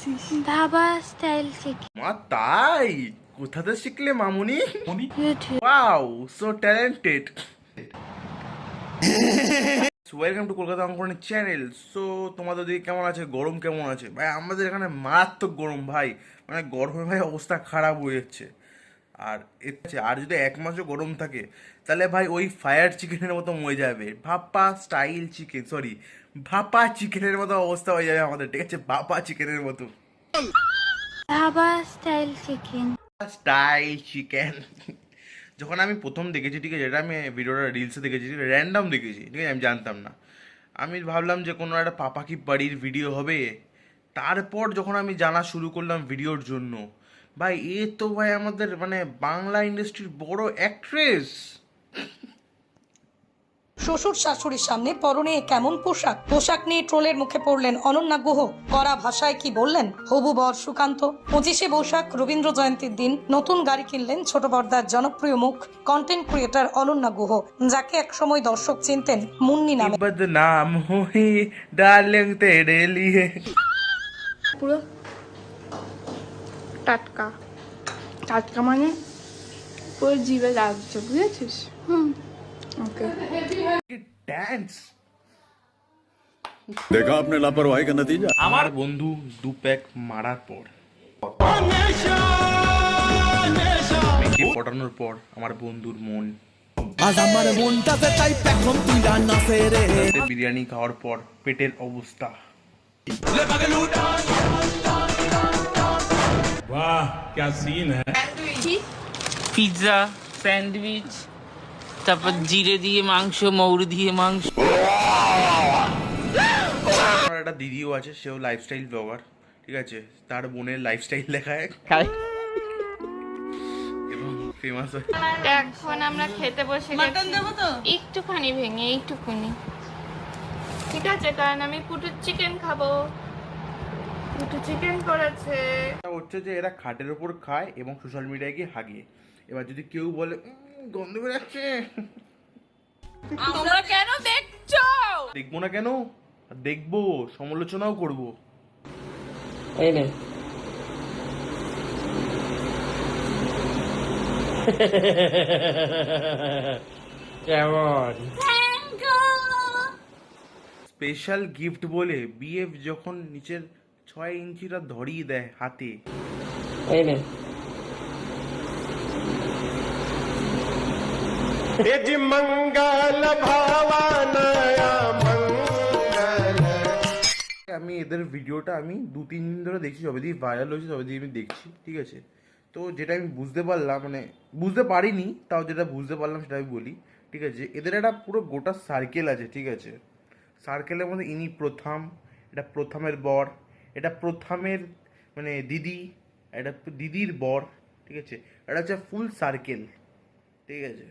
বানাচ্ছিস dhaba style chicken মা তাই কোথাতে শিখলে মামুনি wow so talented welcome to Kolkata অঙ্কনের চ্যানেল সো তোমাদের দিকে কেমন আছে? গরম কেমন আছে? ভাই আমাদের এখানে মারাত্মক গরম ভাই। মানে গরমে ভাই অবস্থা খারাপ হয়ে যাচ্ছে। আর আর যদি এক মাসও গরম থাকে তাহলে ভাই ওই ফায়ার চিকেনের মতো মরে যাবে। ভাপা স্টাইল চিকেন সরি ভাপা চিকেনের মতো অবস্থা হয়ে যাবে আমাদের ঠিক আছে? ভাপা চিকেনের মতো। Dhaba style chicken style chicken যখন আমি প্রথম দেখেছি ঠিক আছে এটা আমি ভিডিওটা রিলসে দেখেছি র্যান্ডম দেখেছি ঠিক আছে আমি জানতাম না। আমি ভাবলাম যে কোনো একটা পাপাকি বাড়ির ভিডিও হবে। তারপর যখন আমি জানা শুরু করলাম ভিডিওর জন্য ভাই এ তো ভাই আমাদের মানে বাংলা ইন্ডাস্ট্রির বড় অ্যাক্ট্রেস শ্বশুর শাশুড়ির সামনে পরনে কেমন পোশাক? পোশাক নিয়ে ট্রোলের মুখে পড়লেন অনন্যা গুহ। করা ভাষায় কি বললেন? হবু বর সুকান্ত। পঁচিশে বৈশাখ রবীন্দ্র জয়ন্তীর দিন নতুন গাড়ি কিনলেন ছোট বর্দার জনপ্রিয় মুখ কন্টেন্ট ক্রিয়েটার অনন্যা গুহ যাকে একসময় দর্শক চিনতেন মুন্নি নামে। বদনাম হুই ডার্লিং তেরে লিয়ে। পুরো টাটকা। টাটকা মানে? পুরো জিভে লাগছে বুঝেছিস? দেখা আপনি লাপরওয়াহি কা নতিজা আমার বন্ধু দু প্যাক মারার পর। পটানোর পর আমার বন্ধুর মন। আজ আমার মনটাতে তাই পেখম তুইলা নাচে রে বিরিয়ানি খাওয়ার পর পেটের অবস্থা। क्या सीन है পিৎজা স্যান্ডউইচ তারপর জিরে দিয়ে মাংস মৌরি দিয়ে মাংস আমার একটা দিদিও আছে সেও লাইফস্টাইল ব্লগার ঠিক আছে তার বোনের লাইফস্টাইল দেখায় এবং ফেমাস হয় এখন আমরা খেতে বসে মাটন দেবো তো একটুখানি ভেঙে একটুখানি ঠিক আছে কারণ আমি পুটুর চিকেন খাবো পুটু চিকেন করেছে। হচ্ছে যে এরা খাটের ওপর খায় এবং সোশ্যাল মিডিয়ায় গিয়ে হাগে এবার যদি কেউ বলে গন্ধ বেরাচ্ছে। তোমরা কেন দেখছ? দেখব না কেন? দেখব সমালোচনাও করব। কেমন? স্পেশাল গিফট বলে বিএফ যখন নিচের ছয় ইঞ্চিটা ধরিয়ে দেয় হাতে। আমি এদের ভিডিওটা আমি দু তিন দিন ধরে দেখছি যবে দিয়ে ভাইরাল হয়েছে তবে দিয়ে আমি দেখছি ঠিক আছে? তো যেটা আমি বুঝতে পারলাম মানে বুঝতে পারিনি তাও যেটা বুঝতে পারলাম সেটা আমি বলি ঠিক আছে? এদের একটা পুরো গোটা সার্কেল আছে ঠিক আছে? সার্কেলের মধ্যে ইনি প্রথম এটা প্রথমের বর এটা প্রথমের মানে দিদি, এটা দিদির বর, ঠিক আছে? এটা হচ্ছে ফুল সার্কেল ঠিক আছে?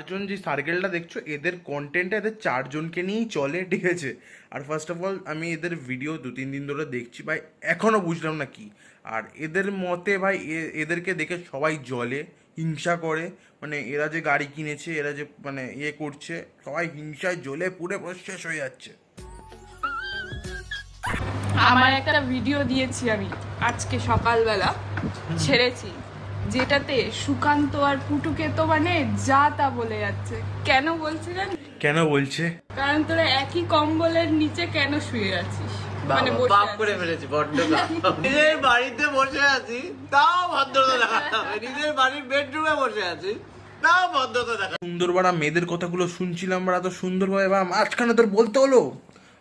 চারজন যে সার্কেলটা দেখছ, এদের কন্টেন্টটা এদের চারজনকে নিয়েই চলে, ঠিক আছে? আর ফার্স্ট অফ অল আমি এদের ভিডিও দু, তিন দিন ধরে দেখছি, ভাই এখনও বুঝলাম না কি। আর এদের মতে, ভাই এদেরকে দেখে সবাই জলে, হিংসা করে। মানে এরা যে গাড়ি কিনেছে, এরা যে মানে ইয়ে করছে, সবাই হিংসায় জ্বলে পুরে পুরো হয়ে যাচ্ছে। আমার একটা ভিডিও দিয়েছি আমি আজকে সকালবেলা। ছেড়েছি। যেটাতে সুকান্ত আর পুটুকে তো মানে যা তা বলে যাচ্ছে। কেন বলছিলেন কেন বলছে? কারণ তোরা একই কম্বলের নিচে কেন শুয়ে আছিস? মানে বসে করে ফেলেছি বড্ড নিজের বাড়িতে বসে আছি তাও ভদ্রতা হবে। নিজের বাড়ির বেডরুমে বসে আছি তাও ভদ্রতা দেখা সুন্দরবাড়া মেয়েদের কথাগুলো শুনছিলাম আমরা তো সুন্দরভাবে বা মাঝখানে তোর বলতে হলো?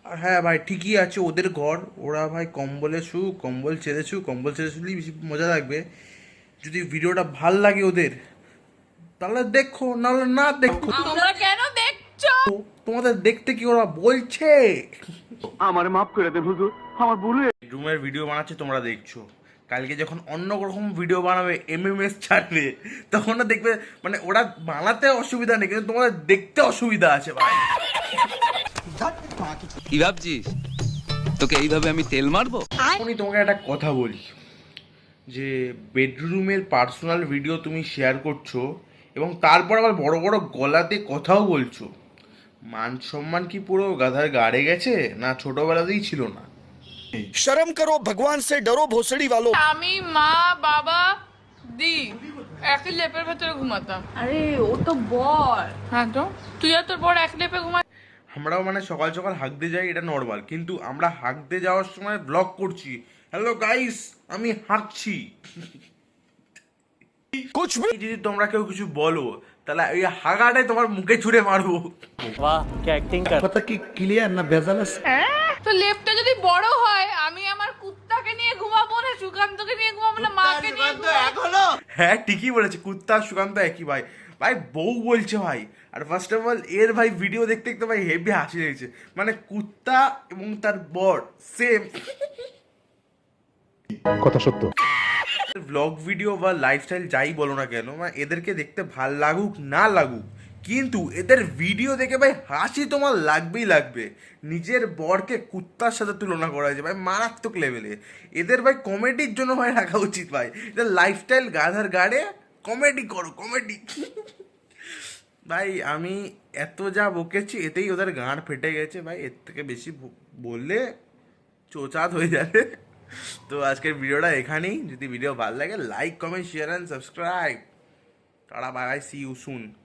আর হ্যাঁ ভাই ঠিকই আছে ওদের ঘর। ওরা ভাই কম্বলে শু কম্বল ছেড়ে শু কম্বল ছেড়ে শুলেই বেশি মজা লাগবে। যদি ভিডিওটা ভালো লাগে ওদের তাহলে দেখো নাহলে না দেখো। তোমরা কেন দেখছ? তোমাদের দেখতে কি ওরা বলছে? আমার মাফ করে দেন হুজুর আমার ভুলে রুমের ভিডিও বানাচ্ছে তোমরা দেখছ। কালকে যখন অন্য রকম ভিডিও বানাবে এমএমএস ছাড়বে তখন দেখবে মানে ওরা বানাতে অসুবিধা নেই কিন্তু তোমাদের দেখতে অসুবিধা আছে ভাই। কি ভাবছিস তোকে এইভাবে আমি তেল মারবো? আমি তোমাকে একটা কথা বলি। যে বেডরুমের পার্সোনাল ভিডিও তুমি শেয়ার করছ এবং তারপর আবার বড় বড় গলাতে কথাও বলছো। মান সম্মান কি পুরো গাধার গাড়ে গেছে? না ছোটবেলাতেই ছিল না। শরম করো ভগবান সে ডরো ভোসড়ি ভালো আমি মা বাবা দি এক লেপের ভেতরে ঘুমাতাম। আরে ও তো বর। হ্যাঁ তো তুই আর তোর বর এক লেপে ঘুমা আমরাও মানে সকাল সকাল হাঁকতে যাই এটা নর্মাল কিন্তু আমরা হাঁকতে যাওয়ার সময় ব্লগ করছি। হ্যালো গাইস আমি হাঁকছি। যদি তোমরা কেউ কিছু বলো তাহলে হাগাটাই তোমার মুখে ছুড়ে মারবো। কি ক্লিয়ার না বেজালাস হ্যাঁ? তো লেপটা যদি বড় হয় আমি আমার কুত্তাকে নিয়ে ঘুমাবো না সুকান্তকে নিয়ে ঘুমাবো না মাকে নিয়ে ঘুমাবো হ্যাঁ ঠিকই বলেছে কুত্তা সুকান্ত একই ভাই। ভাই বউ বলছে ভাই। আর ফার্স্ট অফ অল এর ভাই ভিডিও দেখতে দেখতে ভাই হেভি হাসি লেগেছে। মানে কুত্তা এবং তার বর সেম কথা সত্য। ব্লগ ভিডিও বা লাইফস্টাইল যাই বলো না কেন মানে এদেরকে দেখতে ভালো লাগুক না লাগুক কিন্তু এদের ভিডিও দেখে ভাই হাসি তোমার লাগবেই লাগবে। নিজের বরকে কুত্তার সাথে তুলনা করা হয়েছে ভাই মারাত্মক লেভেলে এদের ভাই কমেডির জন্য ভাই রাখা উচিত ভাই। এদের লাইফস্টাইল গাধার গাড়ে কমেডি করো কমেডি ভাই, আমি এত যা বকেছি, এতেই ওদের গাঁড় ফেটে গেছে, ভাই। এর থেকে বেশি বললে চোচাত হয়ে যাবে। তো আজকের ভিডিওটা এখানেই। যদি ভিডিও ভালো লাগে like comment share and subscribe tata bye see you soon